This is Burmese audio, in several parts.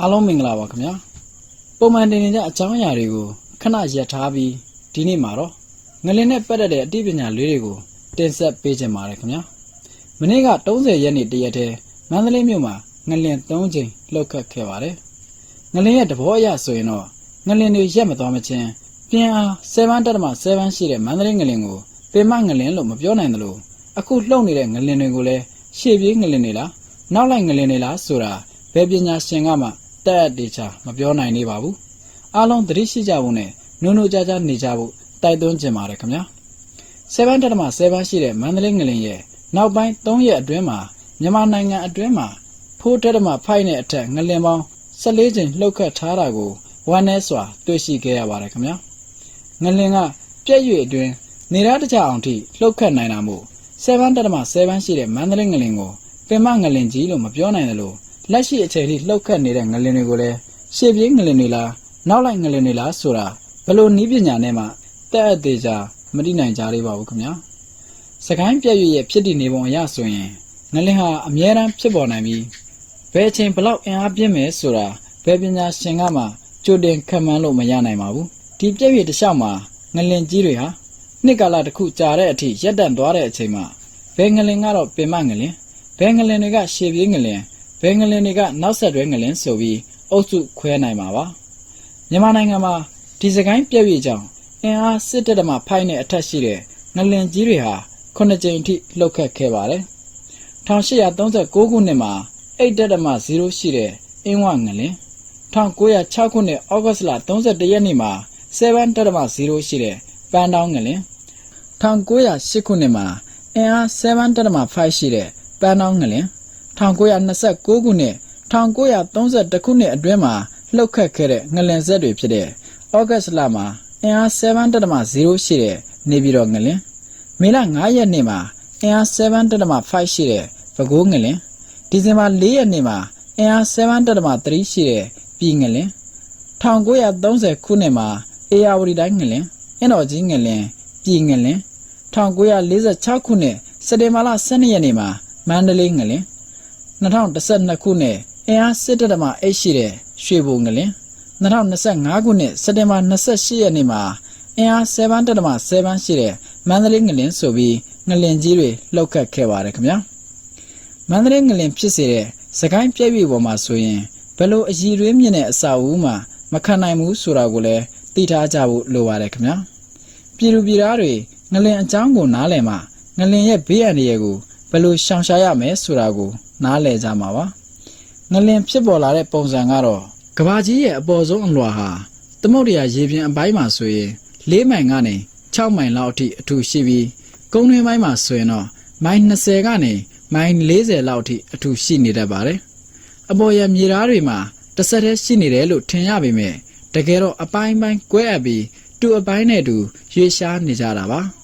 အားလုံးမင်္ဂလာပါခင်ဗျာပုံမှန်တင်နေကြအကြောင်းအရာတွေကိုခဏရပ်ထားပြီးဒီနေ့မှာတော့ငလင်နဲ့ပတ်သက်တဲ့အသိပညာလေးတွေကိုတင်ဆက်ပေးခြင်းပါတယ်ခင်ဗျာမနေ့က30ရက်နေ့တရက်တည်းမန္တလေးမြို့မှာငလင်3ချိန်လှုပ်ခတ်ခဲ့ပါတယ်ငလင်ရဲ့တဘောအရဆိုရင်တော့ငလင်တွေရက်မသွားမချင်းပြင်းအား7.7ရှိတဲ့မန္တလေးငလင်ကိုပင်မငလင်လို့မပြောနိုင်သလိုအခုလှုပ်နေတဲ့ငလင်တွေကိုလည်းရှေ့ပြေးငလင်တွေလားနောက်လိုက်ငလင်တွေလားဆိုတာဘယ်ပညာရှင်ကမှ တက်အပ်တေချာမပြောနိုင်နေပါဘူးအားလုံးသတိရှိကြဖို့နဲ့နုံနုံကြကြနေကြဖို့တိုက်တွန်းချင်ပါတယ်ခင်ဗျာ7.7ရှိတဲ့မန္တလေးငလင်ရဲ့နောက်ပိုင်း3ရက်အတွင်းမှာမြန်မာနိုင်ငံအတွင်းမှာဖိုးတက်မဖိုက်နဲ့အထက်ငလင်ပေါင်း14ချိန်လှုပ်ခတ်ထားတာကိုဝမ်းနဲစွာတွေ့ရှိခဲ့ရပါတယ်ခင်ဗျာငလင်ကပြည့်ရွေအတွင်းနေရတကြအောင်ထိလှုပ်ခတ်နိုင်တာမို့7.7ရှိတဲ့မန္တလေးငလင်ကိုပင်မငလင်ကြီးလို့မပြောနိုင်တယ်လို့ လက်ရှိအချိန်ထိလှုပ်ခတ်နေတဲ့ငလင်တွေကိုလည်းရှေ့ပြေးငလင်တွေလားနောက်လိုက်ငလင်တွေလားဆိုတာဘလို့နီးပညာနဲ့မှတက်အပ်သေးချာမတိနိုင်ကြသေးပါဘူးခင်ဗျာစကိုင်းပြည့်ရွရဲ့ဖြစ်တည်နေပုံအရဆိုရင်ငလင်ဟာအမြဲတမ်းဖြစ်ပေါ်နိုင်ပြီးဘယ်အချိန်ဘလောက်အင်အားပြင်းမယ်ဆိုတာဘယ်ပညာရှင်ကမှကြိုတင်ခန့်မှန်းလို့မရနိုင်ပါဘူးဒီပြည့်ရွတစ်လျှောက်မှာငလင်ကြီးတွေဟာနှစ်ကာလတစ်ခုကြာတဲ့အထိရက်တန့်သွားတဲ့အချိန်မှာဘယ်ငလင်ကတော့ပင်မငလင်ဘယ်ငလင်တွေကရှေ့ပြေးငလင် ဘယ်ငလင်တွေကနောက်ဆက်တွဲငလင်ဆိုပြီးအုပ်စုခွဲနိုင်မှာပါမြန်မာနိုင်ငံမှာဒီစကိုင်းပြည့်ရွကြောင့်အင်အားစစ်တပ်ဓမ္မဖိုင်နဲ့အထက်ရှိတဲ့ငလင်ကြီးတွေဟာခုနှစ်ကြိမ်အထိလှုပ်ခတ်ခဲ့ပါတယ်1839ခုနှစ်မှာ8တက်ဓမ္မ0ရှိတဲ့အင်းဝငလင်1906ခုနှစ်ဩဂတ်စ်လ31ရက်နေ့မှာ7တက်ဓမ္မ0ရှိတဲ့ပန်းတောင်းငလင်1908ခုနှစ်မှာအင်အား7တက်ဓမ္မ5ရှိတဲ့ပန်းတောင်းငလင် 1929ခုနှစ်1931ခုနှစ်အတွင်းမှာလှုပ်ခတ်ခဲ့တဲ့ငလင်ဆက်တွေဖြစ်တဲ့ဩဂတ်စ်လမှာအင်အား7.0ရှိတဲ့နေပြည်တော်ငလင်မေလ9ရက်နေ့မှာအင်အား7.5ရှိတဲ့ပဲခူးငလင်ဒီဇင်ဘာ4ရက်နေ့မှာအင်အား7.3ရှိတဲ့ပြည်ငလင်1930ခုနှစ်မှာအေယာဝတီတိုင်းငလင်အင်းတော်ကြီးငလင်ပြည်ငလင်1946ခုနှစ်စက်တင်ဘာလ12ရက်နေ့မှာမန္တလေးငလင် 2012ခုနှစ်အင်အားစစ်တပ်မှအိတ်ရှိတဲ့ရွှေဘုံငလင်2025ခုနှစ်စက်တင်ဘာ28ရက်နေ့မှာအင်အား7တက်တမ7ရှိတဲ့မန္တလေးငလင်ဆိုပြီးငလင်ကြီးတွေလှုပ်ခတ်ခဲ့ပါတယ်ခင်ဗျာမန္တလေးငလင်ဖြစ်စေတဲ့စကိုင်းပြည့်ပြည့်ပေါ်မှာဆိုရင်ဘယ်လိုအည်ရွေးမြင့်တဲ့အစာအုပ်မှမခံနိုင်ဘူးဆိုတာကိုလည်းသိထားကြဖို့လိုပါတယ်ခင်ဗျာပြည်သူပြည်သားတွေငလင်အကြောင်းကိုနားလည်မှငလင်ရဲ့ဘေးအန္တရာယ်ကို ဘယ်လိုရှောင်ရှားရမလဲဆိုတာကို နားလည်ကြမှာပါငလင်ဖြစ်ပေါ်လာတဲ့ပုံစံကတော့ကဘာကြီးရဲ့အပေါ်ဆုံးအလွှာဟာသမုဒ္ဒရာရေပြင်အပိုင်းမှာဆိုရင်၄မိုင်ကနေ6မိုင်လောက်အထိအထူရှိပြီးကုန်းတွင်းပိုင်းမှာဆိုရင်တော့မိုင်20ကနေမိုင်40လောက်အထိအထူရှိနေတတ်ပါတယ်။အပေါ်ရမြေသားတွေမှာတစ်ဆက်တည်းရှိနေတယ်လို့ထင်ရပေမဲ့တကယ်တော့အပိုင်းပိုင်းကွဲအပ်ပြီးတူအပိုင်းနဲ့တူရွေရှားနေကြတာပါ။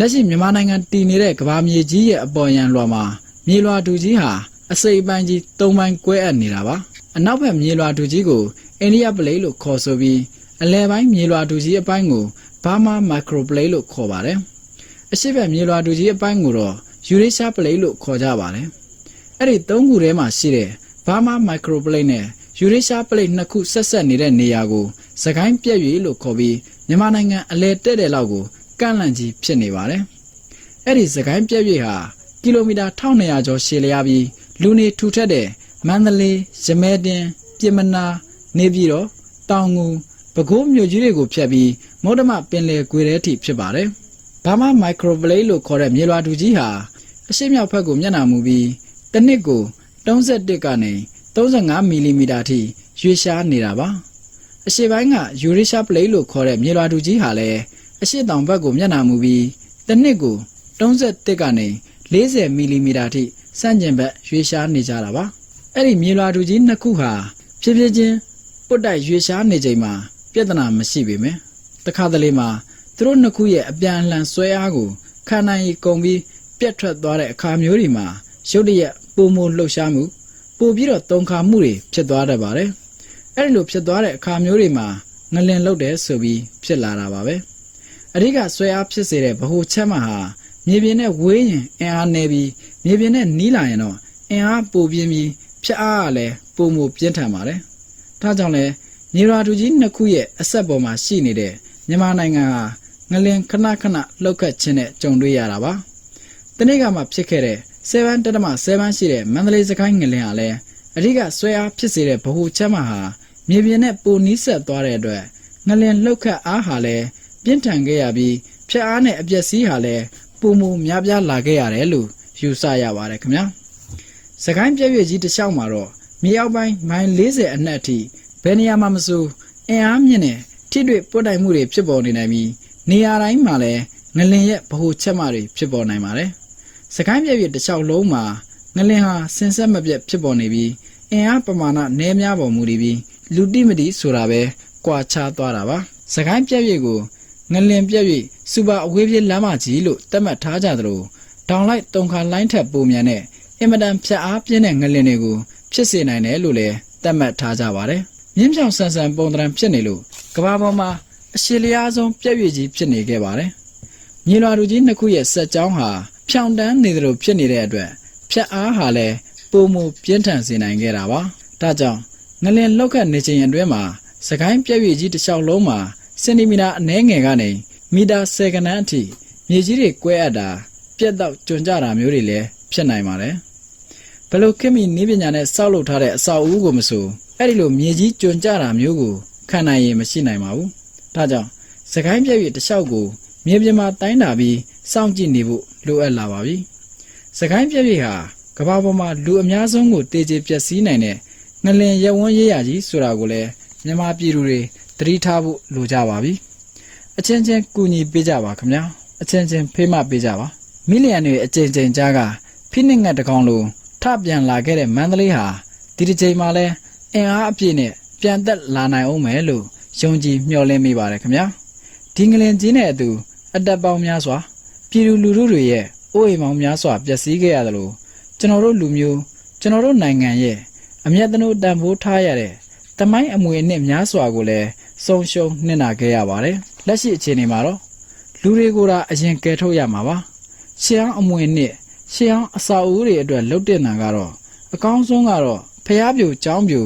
လက်ရှိမြန်မာနိုင်ငံတည်နေတဲ့ကဘာမြေကြီးရဲ့အပေါ်ရန်လွှာမှာမြေလွှာတူကြီးဟာအစိပ်ပိုင်းကြီး၃ပိုင်းကွဲအပ်နေတာပါ။အနောက်ဘက်မြေလွှာတူကြီးကိုအိန္ဒိယပလိတ်လို့ခေါ်ဆိုပြီးအလယ်ပိုင်းမြေလွှာတူကြီးအပိုင်းကိုဘာမာမိုက်ခရိုပလိတ်လို့ခေါ်ပါတယ်။အရှိဘက်မြေလွှာတူကြီးအပိုင်းကိုတော့ယူရေးရှားပလိတ်လို့ခေါ်ကြပါတယ်။အဲ့ဒီသုံးခုထဲမှာရှိတဲ့ဘာမာမိုက်ခရိုပလိတ်နဲ့ယူရေးရှားပလိတ်နှစ်ခုဆက်ဆက်နေတဲ့နေရာကိုစကိုင်းပြက်ရွေလို့ခေါ်ပြီးမြန်မာနိုင်ငံအလယ်တဲ့တဲ့လောက်ကို ကန့်လန့်ကြီးဖြစ်နေပါတယ်။အဲ့ဒီစကိုင်းပြက်ရွေဟာကီလိုမီတာ1200ကျော်ရှည်လျားပြီးလူနေထူထပ်တဲ့မန္တလေးရမဲတင်ပြင်မနာနေပြည်တော်တောင်ငူပဲခူးမြို့ကြီးတွေကိုဖြတ်ပြီးမုဒ္ဓမပင်လယ်ကွေထဲထိဖြစ်ပါတယ်။ဘာမာမိုက်ခရိုပလိတ်လို့ခေါ်တဲ့မြေလွှာတူကြီးဟာအရှိမြောက်ဘက်ကိုမျက်နှာမူပြီးတစ်နှစ်ကို31ကနေ35မီလီမီတာထိရွေ့ရှားနေတာပါ။အရှိပိုင်းကယူရီရှာပလိတ်လို့ခေါ်တဲ့မြေလွှာတူကြီးဟာလည်း အရှိတောင်ဘက်ကိုမျက်နှာမူပြီးတစ်နှစ်ကို31ကနေ40မီလီမီတာထိစန့်ကျင်ဘက်ရွေ့ရှားနေကြတာပါ။အဲ့ဒီမြေလွှာတူကြီးနှစ်ခုဟာဖြည်းဖြည်းချင်းပုတ်တိုက်ရွေ့ရှားနေချိန်မှာပြဿနာမရှိပေမဲ့တခါတလေမှာသူတို့နှစ်ခုရဲ့အပြန်အလှန်ဆွဲအားကိုခံနိုင်ရကုန်ပြီးပြတ်ထွက်သွားတဲ့အခါမျိုးတွေမှာရုတ်တရက်ပုံမလှုပ်ရှားမှုပို့ပြီးတော့တုံခါမှုတွေဖြစ်သွားတတ်ပါတယ်။အဲ့ဒီလိုဖြစ်သွားတဲ့အခါမျိုးတွေမှာငလင်လုတ်တယ်ဆိုပြီးဖြစ်လာတာပါပဲ။ အဓိကဆွဲအားဖြစ်စေတဲ့ဗဟိုချက်မှဟာမြေပြင်နဲ့ဝေးရင်အင်အားနည်းပြီးမြေပြင်နဲ့နီးလာရင်တော့အင်အားပိုပြင်းပြီးဖြဖြစ်အားကလည်းပုံမပြင်းထန်ပါတယ်။ဒါကြောင့်လည်းမြေရွာတူကြီးနှစ်ခုရဲ့အဆက်ပေါ်မှာရှိနေတဲ့မြန်မာနိုင်ငံဟာငလင်ခဏခဏလှုပ်ခတ်ခြင်းနဲ့ကြုံတွေ့ရတာပါ။တနေ့ကမှဖြစ်ခဲ့တဲ့7တက်တမ7ရှိတဲ့မန္တလေးစကိုင်းငလင်ဟာလည်းအဓိကဆွဲအားဖြစ်စေတဲ့ဗဟိုချက်မှဟာမြေပြင်နဲ့ပိုနီးဆက်သွားတဲ့အတွက်ငလင်လှုပ်ခတ်အားဟာလည်း ပြင်းထန်ခဲ့ရပြီးဖြတ်အားနဲ့အပျက်စီးဟာလည်းပုံမများပြားလာခဲ့ရတယ်လို့ယူဆရပါတယ်ခင်ဗျာ။စကိုင်းပြည့်ပြည့်ကြီးတစ်လျှောက်မှာတော့မြေအောက်ပိုင်းမိုင်40အနက်အထိဘယ်နေရာမှမဆိုအင်အားမြင့်တဲ့ထိတွေ့ပွတ်တိုင်မှုတွေဖြစ်ပေါ်နေနိုင်ပြီးနေရာတိုင်းမှာလည်းငလင်ရဲ့ဗဟိုချက်မှတွေဖြစ်ပေါ်နိုင်ပါတယ်။စကိုင်းပြည့်ပြည့်တစ်လျှောက်လုံးမှာငလင်ဟာစင်ဆက်မပြတ်ဖြစ်ပေါ်နေပြီးအင်အားပမာဏနည်းများပေါ်မူတည်ပြီးလူတိမတိဆိုတာပဲကွာခြားသွားတာပါ။စကိုင်းပြည့်ပြည့်ကို ငလင်ပြည့်ပြည့်စူပါအဝေးပြေးလမ်းမကြီးလို့သတ်မှတ်ထားကြသလိုတောင်လိုက်တုံခါလိုင်းထက်ပိုမြန်တဲ့အင်မတန်ဖြတ်အားပြင်းတဲ့ငလင်တွေကိုဖြစ်စေနိုင်တယ်လို့လည်းသတ်မှတ်ထားကြပါတယ်။မြင်းဖြောင်ဆန်ဆန်ပုံသဏ္ဍာန်ဖြစ်နေလို့ကမ္ဘာပေါ်မှာအရှိလျားဆုံးပြည့်ပြည့်ကြီးဖြစ်နေခဲ့ပါတယ်။မြေလွာလူကြီးနှစ်ခုရဲ့ဆက်ကြောင်းဟာဖြောင်တန်းနေသလိုဖြစ်နေတဲ့အတွက်ဖြတ်အားဟာလည်းပုံမပြင်းထန်စေနိုင်ခဲ့တာပါ။ဒါကြောင့်ငလင်လောက်ခတ်နေချိန်အတွင်းမှာစကိုင်းပြည့်ပြည့်ကြီးတစ်လျှောက်လုံးမှာ စင်တီမီတာအနည်းငယ်ကနေမီတာ10ခန်းအထိမြေကြီးတွေကွဲအပ်တာပြက်တော့ကျွံကြတာမျိုးတွေလည်းဖြစ်နိုင်ပါတယ်။ဘယ်လိုခင်မီနည်းပညာနဲ့စောက်လုပ်ထားတဲ့အဆောက်အဦကိုမဆိုအဲ့ဒီလိုမြေကြီးကျွံကြတာမျိုးကိုခံနိုင်ရင်မရှိနိုင်ပါဘူး။ဒါကြောင့်စကိုင်းပြည့်ပြည့်တစ်လျှောက်ကိုမြေပြင်မှာတိုင်းတာပြီးစောင့်ကြည့်နေဖို့လိုအပ်လာပါပြီ။စကိုင်းပြည့်ပြည့်ဟာကမ္ဘာပေါ်မှာလူအများဆုံးကိုတေကျေပျက်စီးနိုင်တဲ့ငလင်ရက်ဝန်းရေးရကြီးဆိုတာကိုလည်းမြန်မာပြည်သူတွေ သတိထားဖို့လိုကြပါပြီ။အချင်းချင်းကူညီပေးကြပါခင်ဗျာ။အချင်းချင်းဖေးမပေးကြပါ။မီလီယံတွေအကြိမ်ကြိမ်ကြားကဖိနစ်ငတ်တကောင်လိုထပြန်လာခဲ့တဲ့မန္တလေးဟာဒီတစ်ချိန်မှာလဲအင်အားအပြည့်နဲ့ပြန်သက်လာနိုင်အောင်မယ်လို့ယုံကြည်မျှော်လင့်မိပါတယ်ခင်ဗျာ။ဒီငလင်ကြီးနဲ့အတူအတက်ပေါင်းများစွာပြည်သူလူထုတွေရဲ့အိုးအိမ်ပေါင်းများစွာပျက်စီးခဲ့ရတယ်လို့ကျွန်တော်တို့လူမျိုးကျွန်တော်တို့နိုင်ငံရဲ့အမျက်တနိုးတန်ဖိုးထားရတဲ့ တမိုင်းအမွေအနှစ်များစွာကိုလည်းဆုံးရှုံးနှင့်နာခဲ့ရပါတယ်။လက်ရှိအခြေအနေမှာတော့လူတွေကိုယ်တာအရင်ကယ်ထုတ်ရမှာပါ။ရှေးအောင်အမွေအနှစ်ရှေးအောင်အစာအုပ်တွေအတွက်လှုပ်တင်တာကတော့အကောင်းဆုံးကတော့ဖျားပြူចောင်းပြူ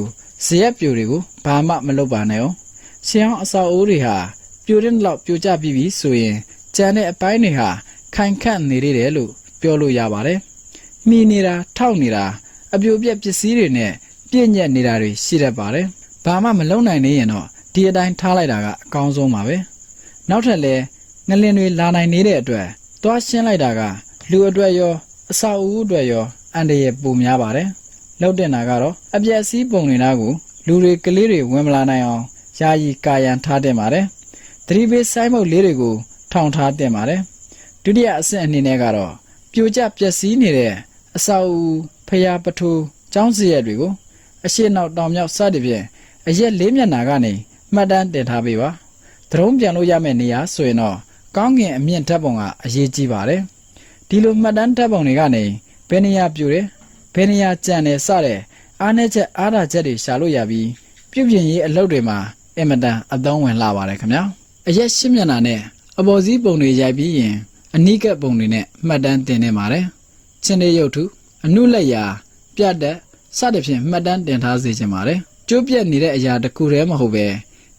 ဇရက်ပြူတွေကိုဘာမှမလုပ်ပါနဲ့အောင်။ရှေးအောင်အစာအုပ်တွေဟာပြိုတဲ့လောက်ပြိုကျပြီးပြီဆိုရင်ကြံတဲ့အပိုင်းတွေဟာခိုင်ခန့်နေသေးတယ်လို့ပြောလို့ရပါတယ်။မိနေတာထောက်နေတာအပြိုပြက်ပစ္စည်းတွေနဲ့ပြည့်ညက်နေတာတွေရှိတတ်ပါတယ်။ ဘာမှမလုံနိုင်နေရင်တော့ဒီအတိုင်းထားလိုက်တာကအကောင်းဆုံးပါပဲ။နောက်ထပ်လဲငလင်တွေလာနိုင်နေတဲ့အတွက်သွားရှင်းလိုက်တာကလူအတွက်ရောအစာအုပ်အတွက်ရောအန္တရာယ်ပိုများပါတယ်။လောက်တင်တာကတော့အပြက်အစည်းပုံနေတာကိုလူတွေကလေးတွေဝင်မလာနိုင်အောင်ယာယီကာယံထားတင်ပါတယ်။သတိပေးဆိုင်မုတ်လေးတွေကိုထောင်ထားတင်ပါတယ်။ဒုတိယအဆင့်အနေနဲ့ကတော့ပြိုကျပျက်စီးနေတဲ့အစာအုပ်ဖျားပထိုးကျောင်းစရက်တွေကိုအရှိနောက်တောင်မြောက်စသည်ဖြင့် အရက်လေးမျက်နှာကနေမှတ်တမ်းတင်ထားပေးပါ။ဒရုန်းပြန်လို့ရမယ့်နေရာဆိုရင်တော့ကောင်းကင်အမြင့်ဓာတ်ပုံကအရေးကြီးပါတယ်။ဒီလိုမှတ်တမ်းဓာတ်ပုံတွေကနေဘယ်နေရာပြိုတယ်ဘယ်နေရာကျန်တယ်စတဲ့အားနည်းချက်အားသာချက်တွေရှာလို့ရပြီးပြုပြင်ရေးအလုပ်တွေမှာအင်မတန်အသုံးဝင်လာပါတယ်ခင်ဗျာ။အရက်ရှင်းမျက်နှာနဲ့အပေါ်စီးပုံတွေရိုက်ပြီးရင်အနိကပုံတွေနဲ့မှတ်တမ်းတင်နေပါတယ်။ချင်းလေးရုပ်ထုအနုလက်ရာပြတ်တဲ့စသဖြင့်မှတ်တမ်းတင်ထားစေချင်ပါတယ်။ ကျိုးပြက်နေတဲ့အရာတစ်ခုတည်းမဟုတ်ပဲ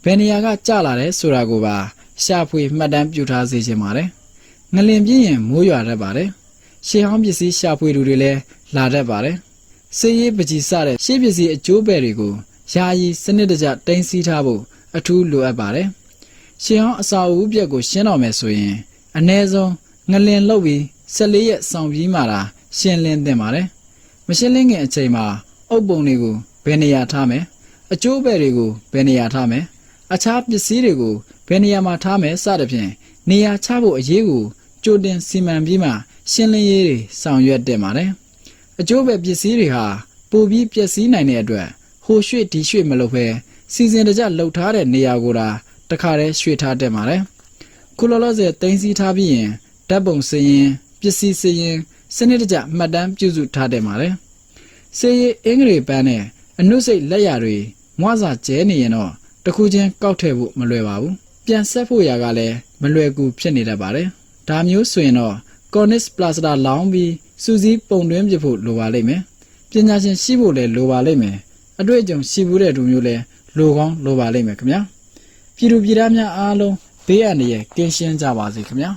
ဘယ်နေရာကကျလာတယ်ဆိုတာကိုပါရှာဖွေမှတ်တမ်းပြုထားစေချင်ပါတယ်။ငလင်ပြင်းရင်မိုးရွာတတ်ပါတယ်။ရှေးဟောင်းပစ္စည်းရှာဖွေသူတွေလည်းလာတတ်ပါတယ်။စေးရေးပကြီးစတဲ့ရှေးပစ္စည်းအကျိုးပဲ့တွေကိုယာယီစနစ်တကျတင်စီထားဖို့အထူးလိုအပ်ပါတယ်။ရှေးဟောင်းအစာအုပ်ပြက်ကိုရှင်းတော့မယ်ဆိုရင် အ ਨੇ ဆုံးငလင်လုတ်ပြီး14ရက်ဆောင်ပြီးမှသာရှင်းလင်းသင့်ပါတယ်။မရှင်းလင်းခင်အချိန်မှာအုပ်ပုံတွေကိုဘယ်နေရာထားမယ်။ အကျိုးပဲ့တွေကိုဘယ်နေရာထားမယ်။အခြားပစ္စည်းတွေကိုဘယ်နေရာမှာထားမယ်စသဖြင့်နေရာချဖို့အရေးကိုကြိုတင်စီမံပြီးမှရှင်းလင်းရေးတွေဆောင်ရွက်တင်ပါတယ်။အကျိုးပဲပစ္စည်းတွေဟာပိုပြီးပျက်စီးနိုင်တဲ့အတွက်ဟိုရွှေ့ဒီရွှေ့မလုပ်ဘဲစီစဉ်တကျလှုပ်ထားတဲ့နေရာကိုသာတခါတည်းရွှေ့ထားတင်ပါတယ်။ခုလောလောဆယ်တင်စီထားပြီးရင်ဓာတ်ပုံစရင်ပစ္စည်းစရင်စနစ်တကျမှတ်တမ်းပြုစုထားတင်ပါတယ်။စေရီအင်္ဂလိပ်ပန်းနဲ့အနုစိတ်လက်ရတွေ မွားစာကျဲနေရင်တော့တခုချင်းကောက်ထည့်ဖို့မလွယ်ပါဘူးပြန်ဆက်ဖို့ရာကလည်းမလွယ်ကူဖြစ်နေတတ်ပါတယ်ဒါမျိုးဆိုရင်တော့ cornice plaster လောင်းပြီးစူးစီးပုံတွင်းပြဖို့လိုပါလိမ့်မယ်ပပညာရှင်ရှိဖို့လည်းလိုပါလိမ့်မယ်အတွေ့အကြုံရှိဘူးတဲ့သူမျိုးလည်းလိုကောင်းလိုပါလိမ့်မယ်ခင်ဗျာပြည်သူပြည်သားများအားလုံးဘေးအန္တရာယ်ကင်းရှင်းကြပါစေခင်ဗျာ